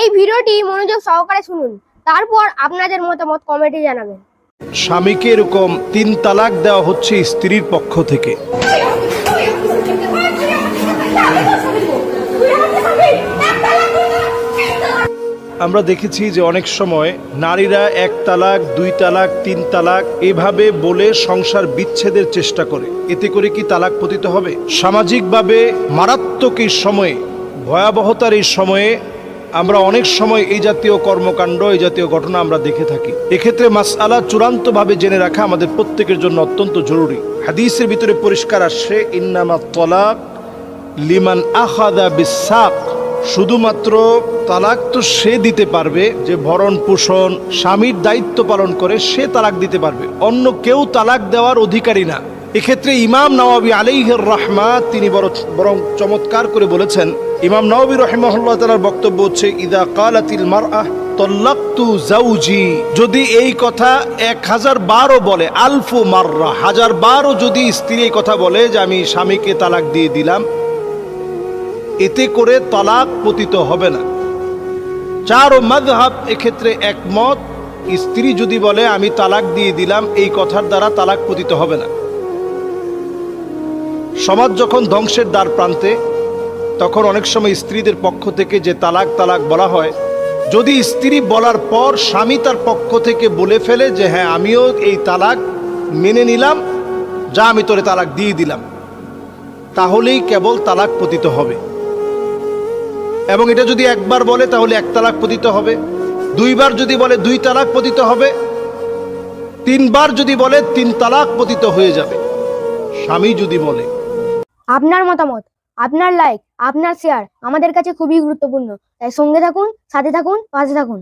এই ভিডিওটি মনোযোগ সহকারে শুনুন। তারপর আপনাদের মতামত কমেন্টে জানাবেন। স্বামীকে এরকম তিন তালাক দেওয়া হচ্ছে স্ত্রীর পক্ষ থেকে। আমরা দেখেছি যে অনেক সময় নারীরা এক তালাক, দুই তালাক, তিন তালাক এভাবে বলে সংসার বিচ্ছেদের চেষ্টা করে। এতে করে কি তালাক পতিত হবে? সামাজিকভাবে মারাত্মক এই সময়ে, ভয়াবহতার এই সময়ে আমরা অনেক সময় এই জাতীয় কর্মকাণ্ড, এই জাতীয় ঘটনা আমরা দেখে থাকি। এক্ষেত্রে মাসআলা চূড়ান্তভাবে জেনে রাখা আমাদের প্রত্যেকের জন্য অত্যন্ত জরুরি। হাদিসের ভিতরে পরিষ্কার আসছে, ইন্নামা তলাক লিমান আখাদা বিসাক। শুধুমাত্র তালাক তো সে দিতে পারবে যে ভরণ পোষণ, স্বামীর দায়িত্ব পালন করে সে তালাক দিতে পারবে। অন্য কেউ তালাক দেওয়ার অধিকারী না। এক্ষেত্রে ইমাম নওয়াবি আলাইহির রহমা তিনি বড় বরং চমৎকার করে বলেছেন, ইমাম নওয়াবি রহমাহুল্লাহ তালার বক্তব্য হচ্ছে, ইদা কালাতিল মারআহ তল্লাক্তু জাউজি যদি এই কথা এক হাজার বারো বলে, আলফু মাররা। হাজার বারো যদি স্ত্রী এই কথা বলে যে, আমি স্বামীকে তালাক দিয়ে দিলাম, এতে করে তালাক পতিত হবে না। চার ও মাযহাব এক্ষেত্রে একমত, স্ত্রী যদি বলে, আমি তালাক দিয়ে দিলাম, এই কথার দ্বারা তালাক পতিত হবে না। সমাজ যখন ধ্বংসের দ্বার প্রান্তে, তখন অনেক সময় স্ত্রীদের পক্ষ থেকে যে তালাক তালাক বলা হয়, যদি স্ত্রী বলার পর স্বামী তার পক্ষ থেকে বলে ফেলে যে হ্যাঁ আমিও এই তালাক মেনে নিলাম, যা আমি তোরে তালাক দিয়ে দিলাম, তাহলেই কেবল তালাক পতিত হবে। এবং এটা যদি একবার বলে, তাহলে এক তালাক পতিত হবে। দুইবার যদি বলে, দুই তালাক পতিত হবে। তিনবার যদি বলে, তিন তালাক পতিত হয়ে যাবে। স্বামী যদি বলে আপনার মতামত, আপনার লাইক আপনার শেয়ার আমাদের কাছে খুবই গুরুত্বপূর্ণ। তাই সঙ্গে থাকুন, সাথে থাকুন, পাশে থাকুন।